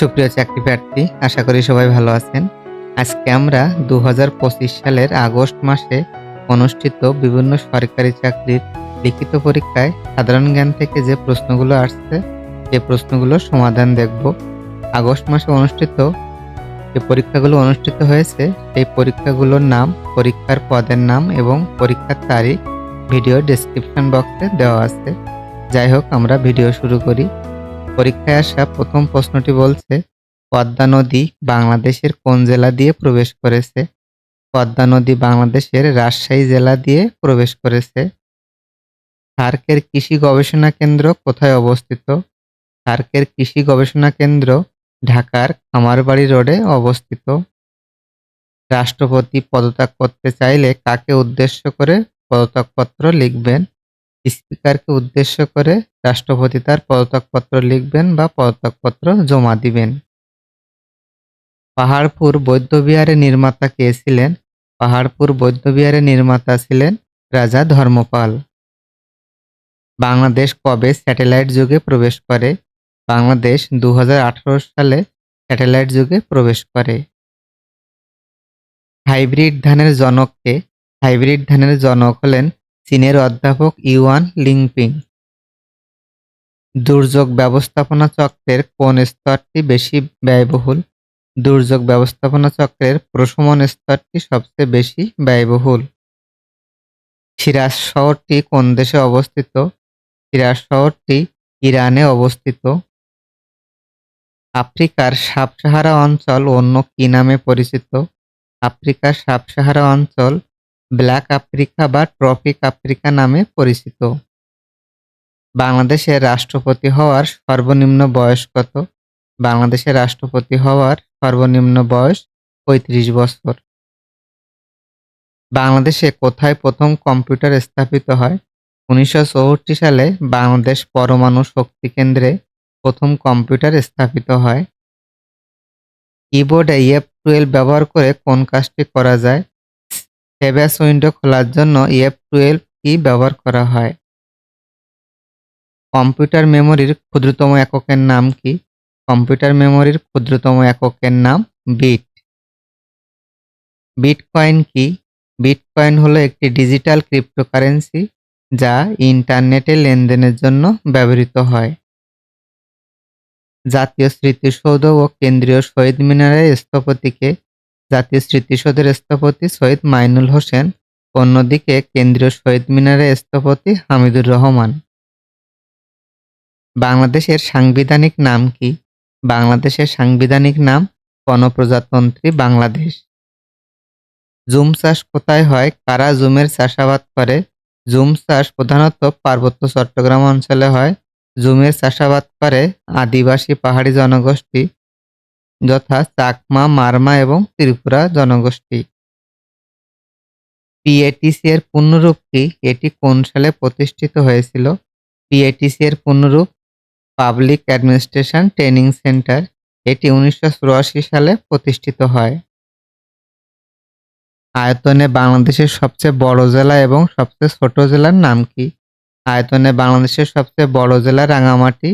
সুপ্রিয় চাকরি প্রার্থী, আশা করি সবাই ভালো আছেন। আজকে আমরা দু হাজার পঁচিশ সালের আগস্ট মাসে অনুষ্ঠিত বিভিন্ন সরকারি চাকরির লিখিত পরীক্ষায় সাধারণ জ্ঞান থেকে যে প্রশ্নগুলো আসছে সেই প্রশ্নগুলোর সমাধান দেখব। আগস্ট মাসে অনুষ্ঠিত যে পরীক্ষাগুলো অনুষ্ঠিত হয়েছে, সেই পরীক্ষাগুলোর নাম, পরীক্ষার পদের নাম এবং পরীক্ষার তারিখ ভিডিও ডেসক্রিপশন বক্সে দেওয়া আছে। যাই হোক, আমরা ভিডিও শুরু করি। পরীক্ষায় আসা প্রথম প্রশ্নটি বলছে, পদ্মা নদী বাংলাদেশের কোন জেলা দিয়ে প্রবেশ করেছে? পদ্মা নদী বাংলাদেশের রাজশাহী জেলা দিয়ে প্রবেশ করেছে। সার্কের কৃষি গবেষণা কেন্দ্র কোথায় অবস্থিত? সার্কের কৃষি গবেষণা কেন্দ্র ঢাকার খামারবাড়ি রোডে অবস্থিত। রাষ্ট্রপতি পদত্যাগ করতে চাইলে কাকে উদ্দেশ্য করে পদত্যাগপত্র লিখবেন? স্পিকারকে উদ্দেশ্য করে রাষ্ট্রপতি তার পদত্যাগপত্র লিখবেন বা পদত্যাগপত্র জমা দিবেন। পাহাড়পুর বৌদ্ধবিহারের নির্মাতা কে ছিলেন? পাহাড়পুর বৌদ্ধবিহারের নির্মাতা ছিলেন রাজা ধর্মপাল। বাংলাদেশ কবে স্যাটেলাইট যুগে প্রবেশ করে? বাংলাদেশ দু হাজার আঠারো সালে স্যাটেলাইট যুগে প্রবেশ করে। হাইব্রিড ধানের জনককে হাইব্রিড ধানের জনক হলেন চীনের অধ্যাপক ইউয়ান লিংপিং। দুর্যোগ ব্যবস্থাপনা চক্রের কোন স্তরটি বেশি ব্যয়বহুল? দুর্যোগ ব্যবস্থাপনা চক্রের প্রশমন স্তরটি সবচেয়ে বেশি ব্যয়বহুল? সিরাজ শহরটি কোন দেশে অবস্থিত? সিরাজ শহরটি ইরানে অবস্থিত। আফ্রিকার সাব সাহারা অঞ্চল অন্য কি নামে পরিচিত? আফ্রিকার সাব সাহারা অঞ্চল ব্ল্যাক আফ্রিকা বা ট্রপিক আফ্রিকা নামে পরিচিত। বাংলাদেশের রাষ্ট্রপতি হওয়ার সর্বনিম্ন বয়স কত? বাংলাদেশের রাষ্ট্রপতি হওয়ার সর্বনিম্ন বয়স পঁয়ত্রিশ বছর। বাংলাদেশে কোথায় প্রথম কম্পিউটার স্থাপিত হয়? উনিশশো চৌষট্টি সালে বাংলাদেশ পরমাণু শক্তি কেন্দ্রে প্রথম কম্পিউটার স্থাপিত হয়। কিবোর্ডে এফ টুয়েলভ ব্যবহার করে কোন কাজটি করা যায়? সেভ্যাস উইন্ডো খোলার জন্য এফ টুয়েলভ কি ব্যবহার করা হয়। কম্পিউটার মেমোরির ক্ষুদ্রতম এককের নাম কি? কম্পিউটার মেমোরির ক্ষুদ্রতম এককের নাম বিট। বিটকয়েন কি? বিটকয়েন হলো একটি ডিজিটাল ক্রিপ্টোকারেন্সি যা ইন্টারনেটে লেনদেনের জন্য ব্যবহৃত হয়। জাতীয় স্মৃতিসৌধ ও কেন্দ্রীয় শহীদ মিনারের স্থপতিকে জাতীয় স্মৃতিসৌধের স্থপতি শহীদ মাইনুল হোসেন, অন্যদিকে কেন্দ্রীয় শহীদ মিনারের স্থপতি হামিদুর রহমান। বাংলাদেশের সাংবিধানিক নাম কি? বাংলাদেশের সাংবিধানিক নাম গণপ্রজাতন্ত্রী বাংলাদেশ। জুম চাষ কোথায় হয়? কারা জুমের চাষাবাদ করে? জুম চাষ প্রধানত পার্বত্য চট্টগ্রাম অঞ্চলে হয়। জুমের চাষাবাদ করে আদিবাসী পাহাড়ি জনগোষ্ঠী যথা চাকমা, মারমা এবং ত্রিপুরা জনগোষ্ঠী। পিএটিসি এর পূর্ণরূপ কি? এটি কোন সালে প্রতিষ্ঠিত হয়েছিল? পিএটিসি এর পূর্ণরূপ পাবলিক অ্যাডমিনিস্ট্রেশন ট্রেনিং সেন্টার। এটি উনিশশো সালে প্রতিষ্ঠিত হয়। আয়তনে বাংলাদেশের সবচেয়ে বড় জেলা এবং সবচেয়ে ছোট জেলার নাম কি? আয়তনে বাংলাদেশের সবচেয়ে বড় জেলা রাঙামাটি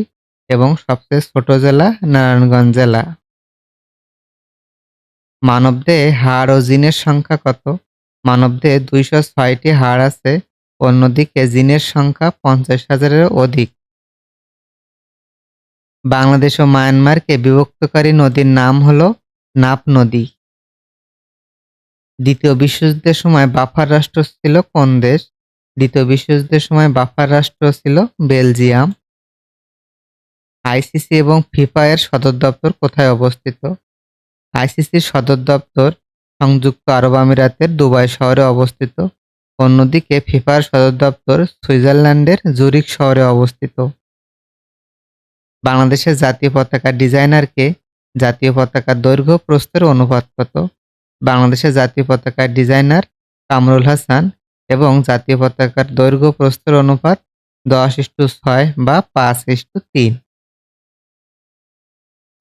এবং সবচেয়ে ছোট জেলা নারায়ণগঞ্জ জেলা। মানবদেহে হাড় ও জিনের সংখ্যা কত? মানবদেহে দুইশো ছয়টি হাড় আছে, অন্যদিকে জিনের সংখ্যা পঞ্চাশ হাজারের অধিক। বাংলাদেশ ও মায়ানমারকে বিভক্তকারী নদীর নাম হল নাপ নদী। দ্বিতীয় বিশ্বযুদ্ধের সময় বাফার রাষ্ট্র ছিল কোন দেশ? দ্বিতীয় বিশ্বযুদ্ধের সময় বাফার রাষ্ট্র ছিল বেলজিয়াম। আইসিসি এবং ফিফা এর সদর দপ্তর কোথায় অবস্থিত? আইসিসির সদর দপ্তর সংযুক্ত আরব আমিরাতের দুবাই শহরে অবস্থিত। অন্যদিকে ফিফার সদর দপ্তর সুইজারল্যান্ডের জুরিক শহরে অবস্থিত। বাংলাদেশের জাতীয় পতাকার ডিজাইনারকে জাতীয় পতাকার দৈর্ঘ্য প্রস্থের অনুপাত কত? বাংলাদেশের জাতীয় পতাকার ডিজাইনার কামরুল হাসান এবং জাতীয় পতাকার দৈর্ঘ্য প্রস্থের অনুপাত দশ ইস্টু ছয় বা পাঁচ ইস্টু তিন।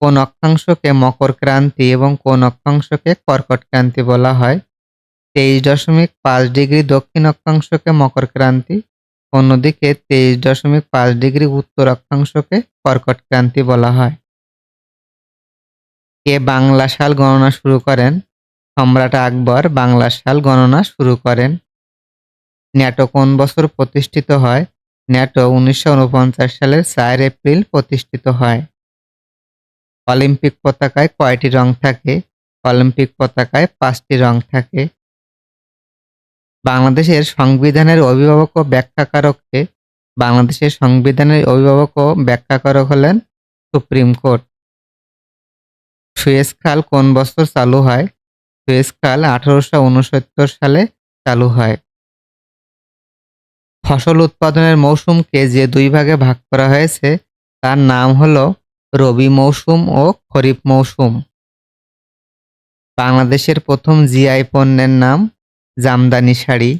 কোন অক্ষাংশকে মকর ক্রান্তি এবং কোন অক্ষাংশকে কর্কট ক্রান্তি বলা হয়। তেইশ দশমিক পাঁচ ডিগ্রি দক্ষিণ অক্ষাংশকে মকর ক্রান্তি, অন্যদিকে তেইশ দশমিক পাঁচ ডিগ্রি উত্তর অক্ষাংশকে কর্কট ক্রান্তি বলা হয়। কে বাংলা সাল গণনা শুরু করেন। সম্রাট আকবর বাংলা সাল গণনা শুরু করেন। ন্যাটো কোন বছর প্রতিষ্ঠিত হয়? ন্যাটো উনিশশো ঊনপঞ্চাশ সালের চার এপ্রিল প্রতিষ্ঠিত হয়। অলিম্পিক পতাকায় কয়টি রং থাকে? অলিম্পিক পতাকায় পাঁচটি রং থাকে। বাংলাদেশের সংবিধানের অভিভাবক ও ব্যাখ্যাকারককে বাংলাদেশের সংবিধানের অভিভাবক ও ব্যাখ্যাকারক হলেন সুপ্রিম কোর্ট। সুয়েজ খাল কোন বছর চালু হয়? সুয়েজ খাল আঠারোশো উনসত্তর সালে চালু হয়। ফসল উৎপাদনের মৌসুমকে যে দুই ভাগে ভাগ করা হয়েছে, তার নাম হলো রবি মৌসুম ও খরিফ মৌসুম। বাংলাদেশের প্রথম জিআই পণ্যের নাম জামদানি শাড়ি।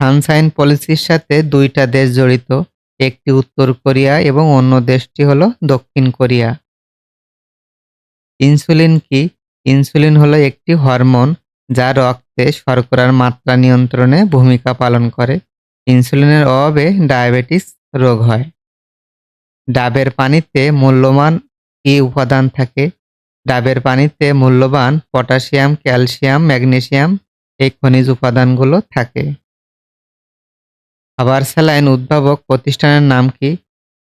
সানসাইন পলিসির সাথে দুইটা দেশ জড়িত, একটি উত্তর কোরিয়া এবং অন্য দেশটি হলো দক্ষিণ কোরিয়া। ইনসুলিন কি? ইনসুলিন হলো একটি হরমোন যা রক্তে শর্করার মাত্রা নিয়ন্ত্রণে ভূমিকা পালন করে। ইনসুলিনের অভাবে ডায়াবেটিস রোগ হয়। ডাবের পানিতে মূল্যবান কি উপাদান থাকে? ডাবের পানিতে মূল্যবান পটাশিয়াম, ক্যালসিয়াম, ম্যাগনেসিয়াম এই খনিজ উপাদানগুলো থাকে। খাবার স্যালাইন উদ্ভাবক প্রতিষ্ঠানের নাম কি?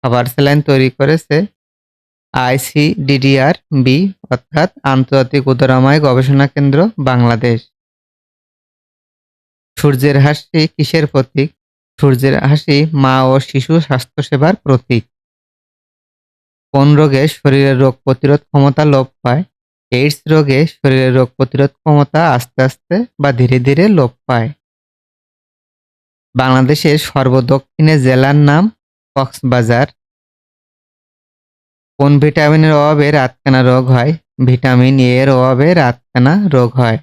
খাবার স্যালাইন তৈরি করেছে আইসিডিডিআর বি অর্থাৎ আন্তর্জাতিক উদরাময় গবেষণা কেন্দ্র, বাংলাদেশ। সূর্যের হাসি কিসের প্রতীক? সূর্যের হাসি মা ও শিশু স্বাস্থ্যসেবার প্রতীক। কোন রোগে শরীরের রোগ প্রতিরোধ ক্ষমতা লোপ পায়? এইডস রোগে শরীরের রোগ প্রতিরোধ ক্ষমতা আস্তে আস্তে বা ধীরে ধীরে লোপ পায়। বাংলাদেশের সর্বদক্ষিণে জেলার নাম কক্সবাজার। কোন ভিটামিনের অভাবে রাতকানা রোগ হয়? ভিটামিন এ এর অভাবে রাতকানা রোগ হয়।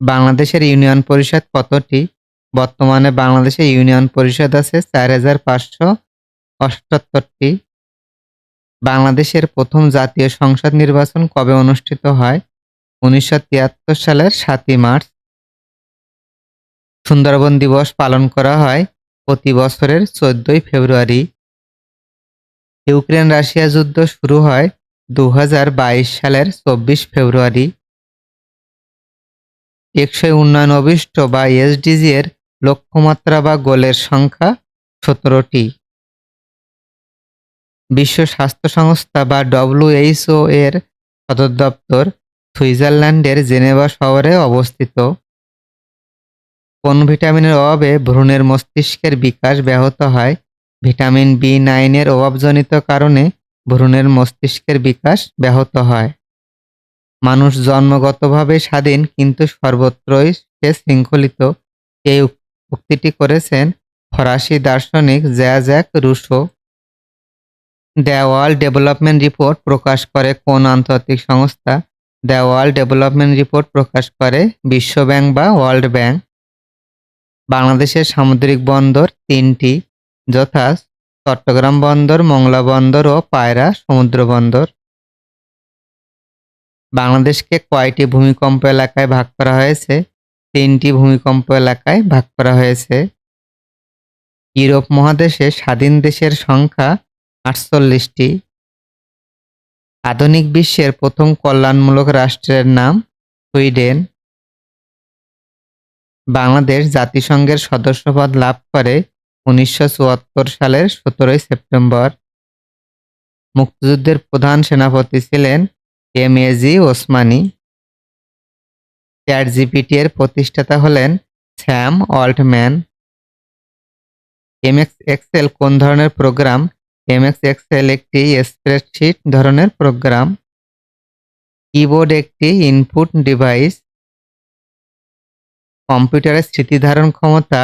বাংলাদেশের ইউনিয়ন পরিষদ কতটি? বর্তমানে বাংলাদেশে ইউনিয়ন পরিষদ আছে চার হাজার পাঁচশো অষ্টাত্তরটি। বাংলাদেশের প্রথম জাতীয় সংসদ নির্বাচন কবে অনুষ্ঠিত হয়? উনিশশো তিয়াত্তর সালের সাতই মার্চ। সুন্দরবন দিবস পালন করা হয় প্রতি বছরের চোদ্দই ফেব্রুয়ারি। ইউক্রেন রাশিয়া যুদ্ধ শুরু হয় দু হাজার বাইশ সালের চব্বিশ ফেব্রুয়ারি। টেকসই উন্নয়ন অভিষ্ট বা এসডিজি এর লক্ষ্যমাত্রা বা গোলের সংখ্যা সতেরোটি। বিশ্ব স্বাস্থ্য সংস্থা বা ডব্লিউএইচও এর সদর দপ্তর সুইজারল্যান্ডের জেনেভা শহরে অবস্থিত। কোন ভিটামিনের অভাবে ভ্রূণের মস্তিষ্কের বিকাশ ব্যাহত হয়? ভিটামিন বি নাইনের অভাবজনিত কারণে ভ্রূণের মস্তিষ্কের বিকাশ ব্যাহত হয়। মানুষ জন্মগতভাবে স্বাধীন, কিন্তু সর্বত্রই সে শৃঙ্খলিত। এই উক্তিটি করেছেন ফরাসি দার্শনিক Jacques Rousseau. The world development report প্রকাশ করে কোন আন্তর্জাতিক সংস্থা? দ্য ওয়ার্ল্ড ডেভেলপমেন্ট রিপোর্ট প্রকাশ করে বিশ্ব ব্যাংক বা ওয়ার্ল্ড ব্যাংক। বাংলাদেশের সামুদ্রিক বন্দর তিনটি, যথা চট্টগ্রাম বন্দর, মংলা বন্দর ও পায়রা সমুদ্র বন্দর। বাংলাদেশকে কয়টি ভূমিকম্প এলাকায় ভাগ করা হয়েছে? তিনটি ভূমিকম্প এলাকায় ভাগ করা হয়েছে। ইউরোপ মহাদেশে স্বাধীন দেশের সংখ্যা আটচল্লিশটি। আধুনিক বিশ্বের প্রথম কল্যাণমূলক রাষ্ট্রের নাম সুইডেন। বাংলাদেশ জাতিসংঘের সদস্যপদ লাভ করে উনিশশো চুয়াত্তর সালের সতেরোই সেপ্টেম্বর। মুক্তিযুদ্ধের প্রধান সেনাপতি ছিলেন M A G Osmani. Chat GPT এর প্রতিষ্ঠাতা হলেন স্যাম অল্টম্যান। এমএক্স এক্সেল কোন ধরনের প্রোগ্রাম এমএক্স এক্সেল একটি স্প্রেডশিট ধরনের প্রোগ্রাম কিবোর্ড একটি ইনপুট ডিভাইস কম্পিউটারের স্মৃতিধারণ ক্ষমতা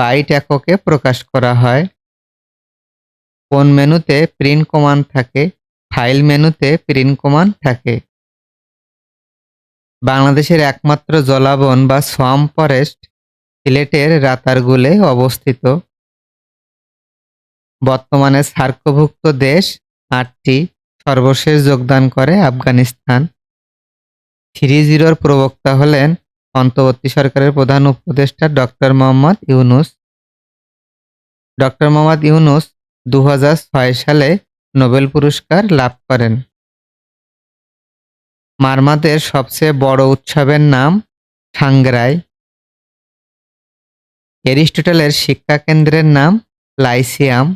বাইট এককে প্রকাশ করা হয়। কোন মেনুতে প্রিন্ট কমান্ড থাকে ফাইল মেনুতে প্রিন্ট কমান্ড থাকে। বাংলাদেশের একমাত্র জলাবন বা সোয়াম ফরেস্ট সিলেটের রাতারগুলে অবস্থিত। বর্তমানে সার্কভুক্ত দেশ আটটি সর্বশেষ যোগদান করে আফগানিস্তান। থ্রি জিরোর প্রবক্তা হলেন অন্তর্বর্তী সরকারের প্রধান উপদেষ্টা ডক্টর মোহাম্মদ ইউনুস। ডক্টর মোহাম্মদ ইউনুস দু হাজার ছয় সালে নোবেল পুরস্কার লাভ করেন। মারমাদের সবচেয়ে বড় উৎসবের নাম সাংগ্রাই শিক্ষা কেন্দ্রের নাম লাইসিয়াম।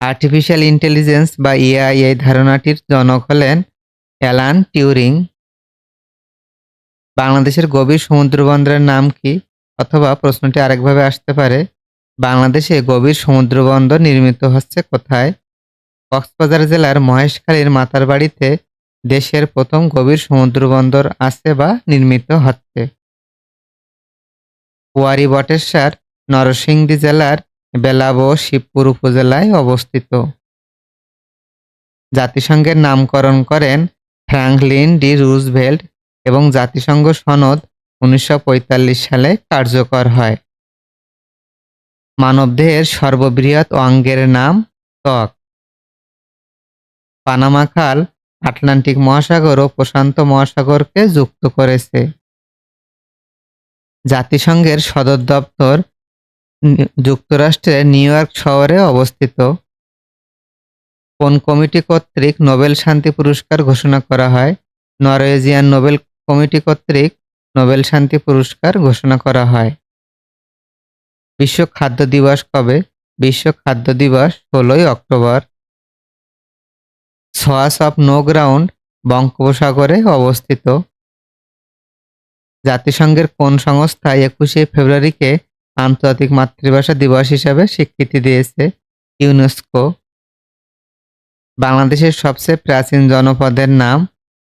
আর্টিফিশিয়াল ইন্টেলিজেন্স বা এআই এই ধারণাটির জনক হলেন অ্যালান টিউরিং। বাংলাদেশের গভীর সমুদ্রবন্দরের নাম কি? অথবা প্রশ্নটি আরেকভাবে আসতে পারে, বাংলাদেশে গভীর সমুদ্রবন্দর নির্মিত হচ্ছে কোথায়? কক্সবাজার জেলার মহেশখালীর মাতার বাড়িতে দেশের প্রথম গভীর সমুদ্রবন্দর আছে বা নির্মিত হচ্ছে। ওয়ারি বটেশ্বর, নরসিংদী জেলার বেলাব শিবপুর উপজেলায় অবস্থিত। জাতিসংঘের নামকরণ করেন ফ্রাঙ্কলিন ডি রুজভেল্ট এবং জাতিসংঘ সনদ উনিশশো পঁয়তাল্লিশ সালে কার্যকর হয়। মানবদেহের সর্ববৃহৎ অঙ্গের নাম ত্বক। পানামা খাল আটলান্টিক মহাসাগর ও প্রশান্ত মহাসাগরকে যুক্ত করেছে। জাতিসংঘের সদর দপ্তর যুক্তরাষ্ট্রের নিউ ইয়র্ক শহরে অবস্থিত। কোন কমিটি কর্তৃক নোবেল শান্তি পুরস্কার ঘোষণা করা হয়? নরওয়েজিয়ান নোবেল কমিটি কর্তৃক নোবেল শান্তি পুরস্কার ঘোষণা করা হয়। বিশ্ব খাদ্য দিবস কবে? বিশ্ব খাদ্য দিবস ষোলোই October. Swatch of no ground বঙ্গোপসাগরে অবস্থিত। জাতিসংঘের কোন সংস্থা একুশে ফেব্রুয়ারিকে আন্তর্জাতিক মাতৃভাষা দিবস হিসাবে স্বীকৃতি দিয়েছে ইউনেস্কো। বাংলাদেশের সবচেয়ে প্রাচীন জনপদের নাম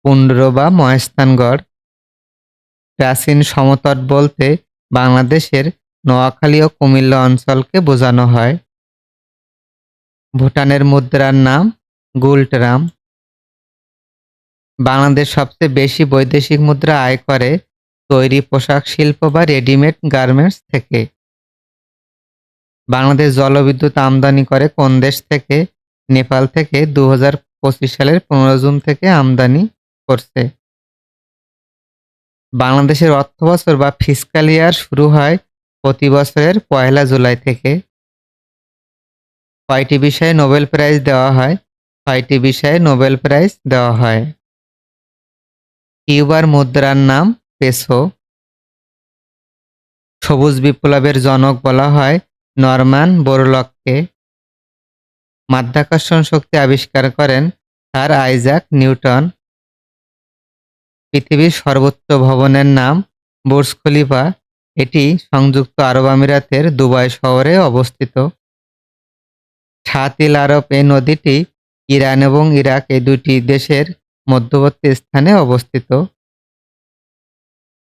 পুন্ড্র বা মহেস্থানগড় প্রাচীন সমতট বলতে বাংলাদেশের নোয়াখালী ও কুমিল্লা অঞ্চলকে বোঝানো হয়। ভুটানের মুদ্রার নাম গুলটরাম। বাংলাদেশ সবচেয়ে বেশি বৈদেশিক মুদ্রা আয় করে তৈরি পোশাক শিল্প বা রেডিমেড গার্মেন্টস থেকে। বাংলাদেশ জলবিদ্যুৎ আমদানি করে কোন দেশ থেকে? নেপাল থেকে দু পঁচিশ সালের পনেরো জুন থেকে আমদানি করছে। বাংলাদেশের অর্থবছর বা ফিসকাল ইয়ার শুরু হয় প্রতি বছরের পয়লা জুলাই থেকে। কয়টি বিষয়ে নোবেল প্রাইজ দেওয়া হয়? ছয়টি বিষয়ে নোবেল প্রাইজ দেওয়া হয়। কিউবার মুদ্রার নাম পেসো সবুজ বিপ্লবের জনক বলা হয় নরম্যান বোরলককে। মাধ্যাকর্ষণ শক্তি আবিষ্কার করেন স্যার আইজাক নিউটন। পৃথিবীর সর্বোচ্চ ভবনের নাম বুর্জ খলিফা। এটি সংযুক্ত আরব আমিরাতের দুবাই শহরে অবস্থিত। সাতিল আরব এই নদীটি ইরান এবং ইরাক এই দুটি দেশের মধ্যবর্তী স্থানে অবস্থিত।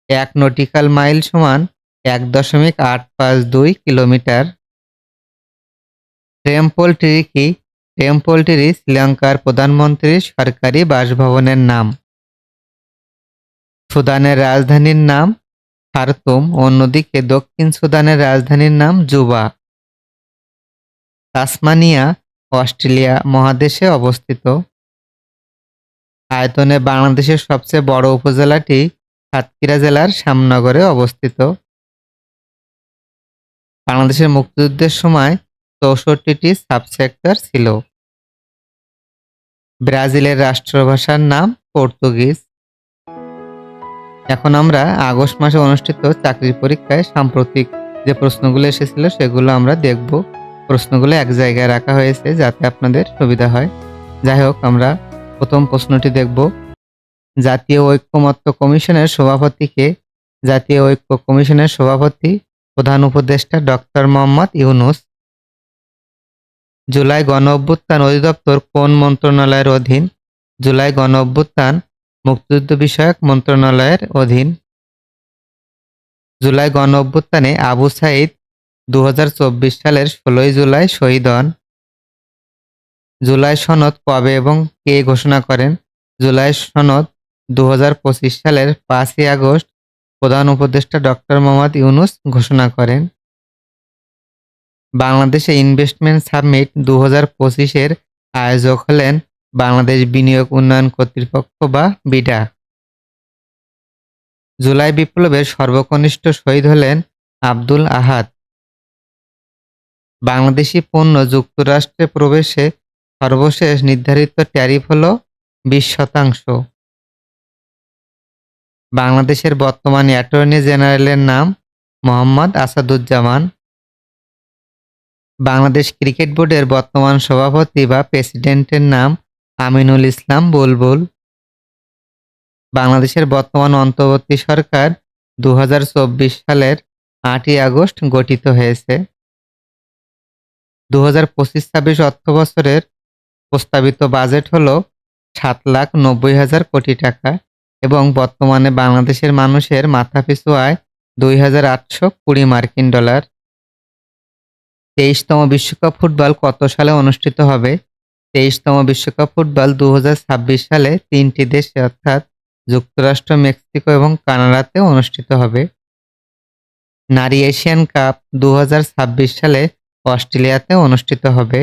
এক নটিক্যাল মাইল সমান এক দশমিক আট পাঁচ দুই কিলোমিটার। টেম্পল ট্রি কি? টেম্পল ট্রি শ্রীলঙ্কার প্রধানমন্ত্রীর সরকারি বাসভবনের নাম। সুদানের রাজধানীর নাম খার্তুম, অন্যদিকে দক্ষিণ সুদানের রাজধানীর নাম জুবা। তাসমানিয়া, অস্ট্রেলিয়া মহাদেশে অবস্থিত। আয়তনে বাংলাদেশের সবচেয়ে বড় উপজেলাটি সাতক্ষীরা জেলার শ্যামনগরে অবস্থিত। বাংলাদেশের মুক্তিযুদ্ধের সময় চৌষট্টিটি সাবসেক্টর ছিল। ব্রাজিলের রাষ্ট্রভাষার নাম পর্তুগিজ। এখন আমরা আগস্ট মাসে অনুষ্ঠিত চাকরির পরীক্ষায় সাম্প্রতিক যে প্রশ্নগুলো এসেছিল সেগুলো আমরা দেখব। প্রশ্নগুলো এক জায়গায় রাখা হয়েছে যাতে আপনাদের সুবিধা হয়। যাই হোক, আমরা প্রথম প্রশ্নটি দেখব। জাতীয় ঐক্যমত্য কমিশনের সভাপতিকে জাতীয় ঐক্য কমিশনের সভাপতি, প্রধান উপদেষ্টা ডক্টর মোহাম্মদ ইউনুস। জুলাই গণ অভ্যুত্থান অধিদপ্তর কোন মন্ত্রণালয়ের অধীন? জুলাই গণ অভ্যুত্থান মুক্তিযুদ্ধ বিষয়ক মন্ত্রণালয়ের অধীন। জুলাই গণ অভ্যুত্থানে আবু সাইদ দু সালের ষোলোই জুলাই শহীদ হন। জুলাই সনদ কবে এবং কে ঘোষণা করেন? জুলাই সনদ দু হাজার পঁচিশ সালের পাঁচই আগস্ট প্রধান উপদেষ্টা ডক্টর মোহাম্মদ ইউনুস ঘোষণা করেন। বাংলাদেশে ইনভেস্টমেন্ট সাবমিট দু হাজার পঁচিশের আয়োজক হলেন বাংলাদেশ বিনিয়োগ উন্নয়ন কর্তৃপক্ষ বা বিডা। জুলাই বিপ্লবের সর্বকনিষ্ঠ শহীদ হলেন আব্দুল আহাদ। বাংলাদেশি পণ্য যুক্তরাষ্ট্রে প্রবেশে সর্বশেষ নির্ধারিত ট্যারিফ হল বিশ শতাংশ। বাংলাদেশের বর্তমান অ্যাটর্নি জেনারেলের নাম মোহাম্মদ আসাদুজ্জামান। বাংলাদেশ ক্রিকেট বোর্ডের বর্তমান সভাপতি বা প্রেসিডেন্টের নাম আমিনুল ইসলাম বুলবুল। বাংলাদেশের বর্তমান অন্তর্বর্তী সরকার দু হাজার চব্বিশ সালের আটই আগস্ট গঠিত হয়েছে। দু হাজার পঁচিশ ছাব্বিশ অর্থ বছরের প্রস্তাবিত বাজেট হল সাত লাখ নব্বই হাজার কোটি টাকা। এবং বর্তমানে বাংলাদেশের মানুষের মাথাপিছু আয় দুই হাজার আটশো কুড়ি মার্কিন ডলার। তেইশতম বিশ্বকাপ ফুটবল কত সালে অনুষ্ঠিত হবে? তেইশতম বিশ্বকাপ ফুটবল দু হাজার ছাব্বিশ সালে তিনটি দেশে, অর্থাৎ যুক্তরাষ্ট্র, মেক্সিকো এবং কানাডাতে অনুষ্ঠিত হবে। নারী এশিয়ান কাপ দু হাজার ছাব্বিশ সালে অস্ট্রেলিয়াতে অনুষ্ঠিত হবে।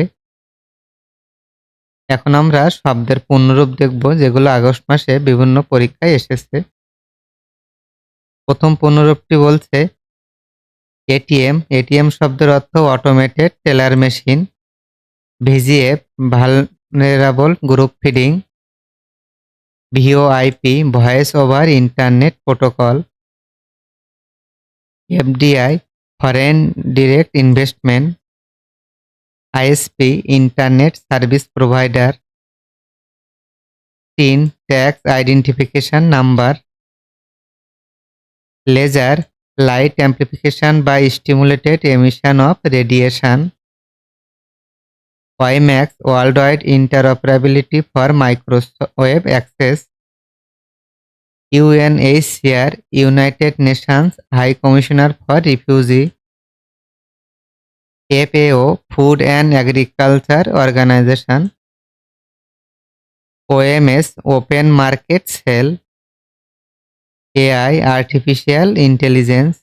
এখন আমরা শব্দের পূর্ণরূপ দেখব, যেগুলো আগস্ট মাসে বিভিন্ন পরীক্ষায় এসেছে। প্রথম পূর্ণরূপটি বলছে, এটিএম। এটিএম শব্দের অর্থ automated teller machine VGF vulnerable group feeding VOIP voice over internet protocol FDI foreign direct investment ISP, internet service provider, TIN, tax identification number, laser, light amplification বা stimulated emission of radiation, WiMAX world wide interoperability for microwave access UNHCR united nations high commissioner for refugee FAO food and agriculture organization OMS open market sale AI artificial intelligence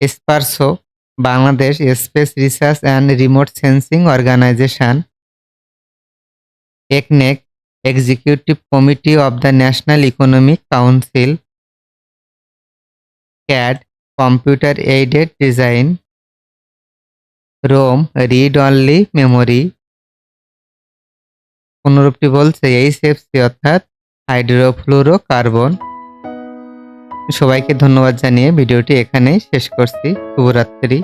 SPARRSO Bangladesh space research and remote sensing organization একনেক executive committee of the national economic council CAD computer aided design ROM read only memory অনুরূপটি বলছে HFC অর্থাৎ হাইড্রোফ্লুরো carbon সবাইকে ধন্যবাদ জানিয়ে ভিডিওটি এখানেই শেষ করছি। শুভরাত্রি।